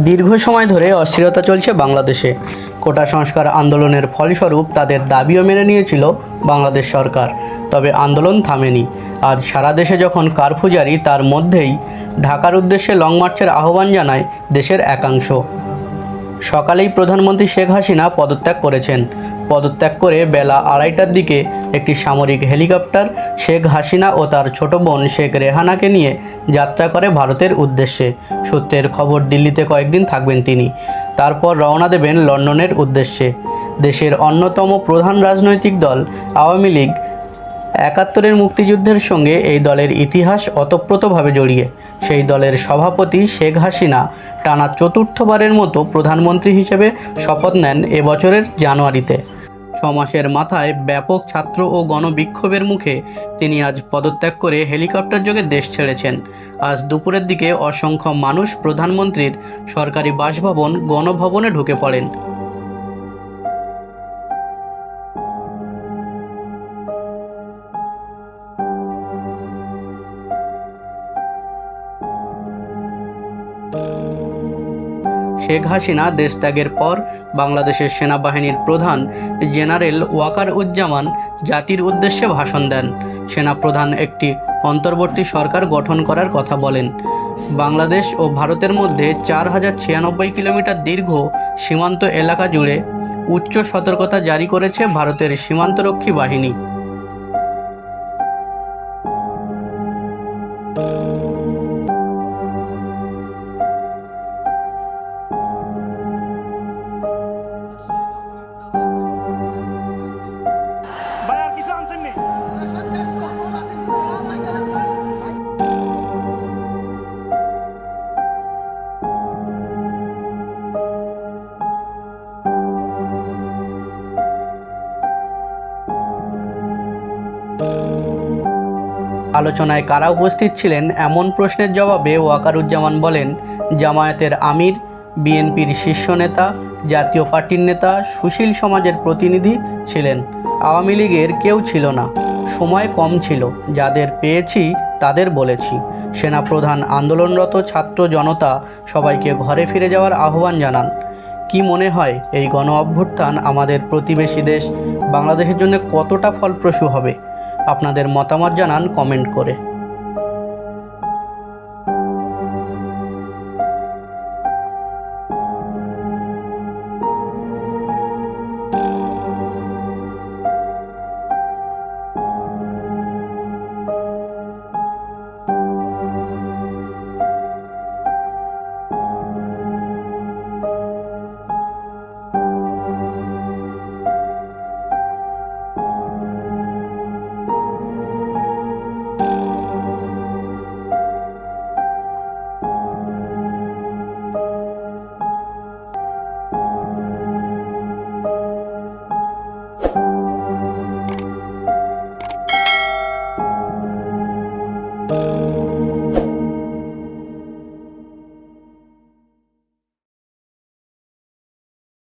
দীর্ঘ সময় ধরে অস্থিরতা চলছে বাংলাদেশে। কোটা সংস্কার আন্দোলনের ফলস্বরূপ তাদের দাবিও মেনে নিয়েছিল বাংলাদেশ সরকার। তবে আন্দোলন থামেনি। আর সারা দেশে যখন কার্ফু জারি, তার মধ্যেই ঢাকার উদ্দেশ্যে লং মার্চের আহ্বান জানায় দেশের একাংশ। সকালেই প্রধানমন্ত্রী শেখ হাসিনা পদত্যাগ করেছেন। পদত্যাগ করে বেলা আড়াইটার দিকে একটি সামরিক হেলিকপ্টার শেখ হাসিনা ও তার ছোট বোন শেখ রেহানাকে নিয়ে যাত্রা করে ভারতের উদ্দেশ্যে। সূত্রের খবর, দিল্লিতে কয়েকদিন থাকবেন তিনি। তারপর রওনা দেবেন লন্ডনের উদ্দেশ্যে। দেশের অন্যতম প্রধান রাজনৈতিক দল আওয়ামী লীগ একাত্তরের মুক্তিযুদ্ধের সঙ্গে এই দলের ইতিহাস অতপ্রতভাবে জড়িয়ে। সেই দলের সভাপতি শেখ হাসিনা টানা চতুর্থবারের মতো প্রধানমন্ত্রী হিসেবে শপথ নেন এবছরের জানুয়ারিতে। ছ মাসের মাথায় ব্যাপক ছাত্র ও গণবিক্ষোভের মুখে তিনি আজ পদত্যাগ করে হেলিকপ্টার যোগে দেশ ছেড়েছেন। আজ দুপুরের দিকে অসংখ্য মানুষ প্রধানমন্ত্রীর সরকারি বাসভবন গণভবনে ঢুকে পড়েন। শেখ হাসিনা দেশত্যাগের পর বাংলাদেশের সেনাবাহিনীর প্রধান জেনারেল ওয়াকার উজ্জামান জাতির উদ্দেশ্যে ভাষণ দেন। সেনাপ্রধান একটি অন্তর্বর্তী সরকার গঠন করার কথা বলেন। বাংলাদেশ ও ভারতের মধ্যে চার হাজার ছিয়ানব্বই কিলোমিটার দীর্ঘ সীমান্ত এলাকা জুড়ে উচ্চ সতর্কতা জারি করেছে ভারতের সীমান্তরক্ষী বাহিনী। আলোচনায় কারা উপস্থিত ছিলেন এমন প্রশ্নের জবাবে ওয়াকারুজ্জামান বলেন, জামায়াতের আমির, বিএনপির শীর্ষ নেতা, জাতীয় পার্টির নেতা, সুশীল সমাজের প্রতিনিধি ছিলেন। আওয়ামী লীগের কেউ ছিল না। সময় কম ছিল। যাদের পেয়েছি, তাদের বলেছি। সেনাপ্রধান আন্দোলনরত ছাত্র জনতা সবাইকে ঘরে ফিরে যাওয়ার আহ্বান জানান। কি মনে হয়, এই গণ অভ্যুত্থান আমাদের প্রতিবেশী দেশ বাংলাদেশের জন্য কতটা ফলপ্রসূ হবে? আপনাদের মতামত জানান কমেন্ট করে।